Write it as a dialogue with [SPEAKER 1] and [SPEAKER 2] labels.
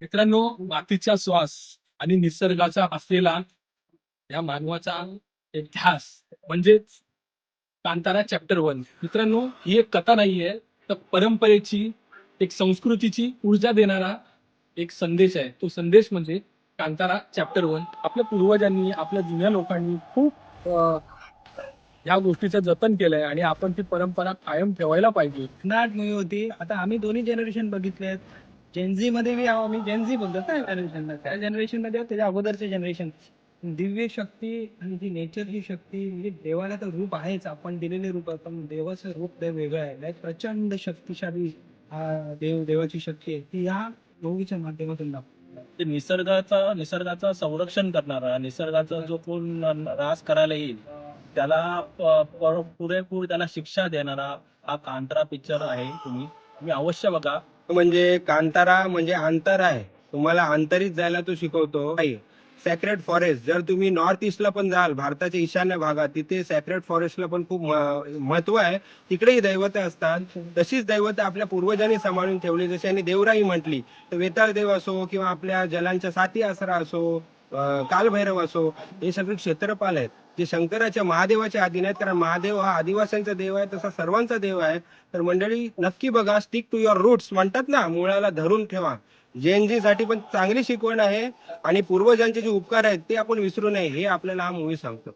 [SPEAKER 1] मित्रांनो मातीचा श्वास आणि निसर्गाचा असलेला या मानवाचा इतिहास म्हणजेच कांतारा चॅप्टर वन मित्रांनो ही एक कथा नाहीये तर परंपरेची एक संस्कृतीची ऊर्जा देणारा एक संदेश आहे. तो संदेश म्हणजे कांतारा चॅप्टर वन आपल्या पूर्वजांनी आपल्या जुन्या लोकांनी खूप या गोष्टीचं जतन केलंय आणि आपण ती परंपरा कायम ठेवायला पाहिजे.
[SPEAKER 2] नाट मूवी होती. आता आम्ही दोन्ही जनरेशन बघितलेत. जेनझी मध्ये मी आहो, मी जेनझी बोलतो ना जनरेशनला त्या जनरेशनमध्ये त्याच्या अगोदरचे जनरेशन दिव्य शक्ती आणि जी नेचरची शक्ती म्हणजे देवाला तर रूप आहेच आपण दिलेले रूप आहे पण देवाचं रूप ते वेगळं आहे. प्रचंड शक्तिशाली हा देव देवाची शक्ती आहे ती ह्या मूवीच्या माध्यमातून दाखवते.
[SPEAKER 3] ते निसर्गाचा निसर्गाचा संरक्षण करणारा निसर्गाचा जो कोण रास करायला येईल त्याला प- पुरेपूर त्याला शिक्षा देणारा हा कांतरा पिक्चर आहे तुम्ही. तुम्ही अवश्य बघा.
[SPEAKER 4] म्हणजे कांतारा म्हणजे अंतर आहे. तुम्हाला अंतरित जायला तो शिकवतो. सॅक्रेड फॉरेस्ट जर तुम्ही नॉर्थ ईस्टला पण जाल भारताच्या ईशान्य भागात तिथे सॅक्रेट फॉरेस्टला पण खूप महत्त्व आहे. तिकडेही दैवत असतात. तशीच दैवत आपल्या पूर्वजांनी सांभाळून ठेवली. जशी आणि देवराई म्हटली तर वेताळ देव असो किंवा आपल्या जलांच्या साती आसरा असो कालभैरव असो हे सगळे क्षेत्रपाल आहेत. जे शंकराच्या महादेवाच्या अधीन आहेत कारण महादेव हा आदिवासींचा देव आहे तसा सर्वांचा देव आहे. तर मंडळी नक्की बघा स्टिक टू युअर रूट्स म्हणतात ना मुळाला धरून ठेवा. जेएनजी साठी पण चांगली शिकवण आहे आणि पूर्वजांचे जे उपकार आहेत ते आपण विसरू नये हे आपल्याला हा मूवी सांगतो.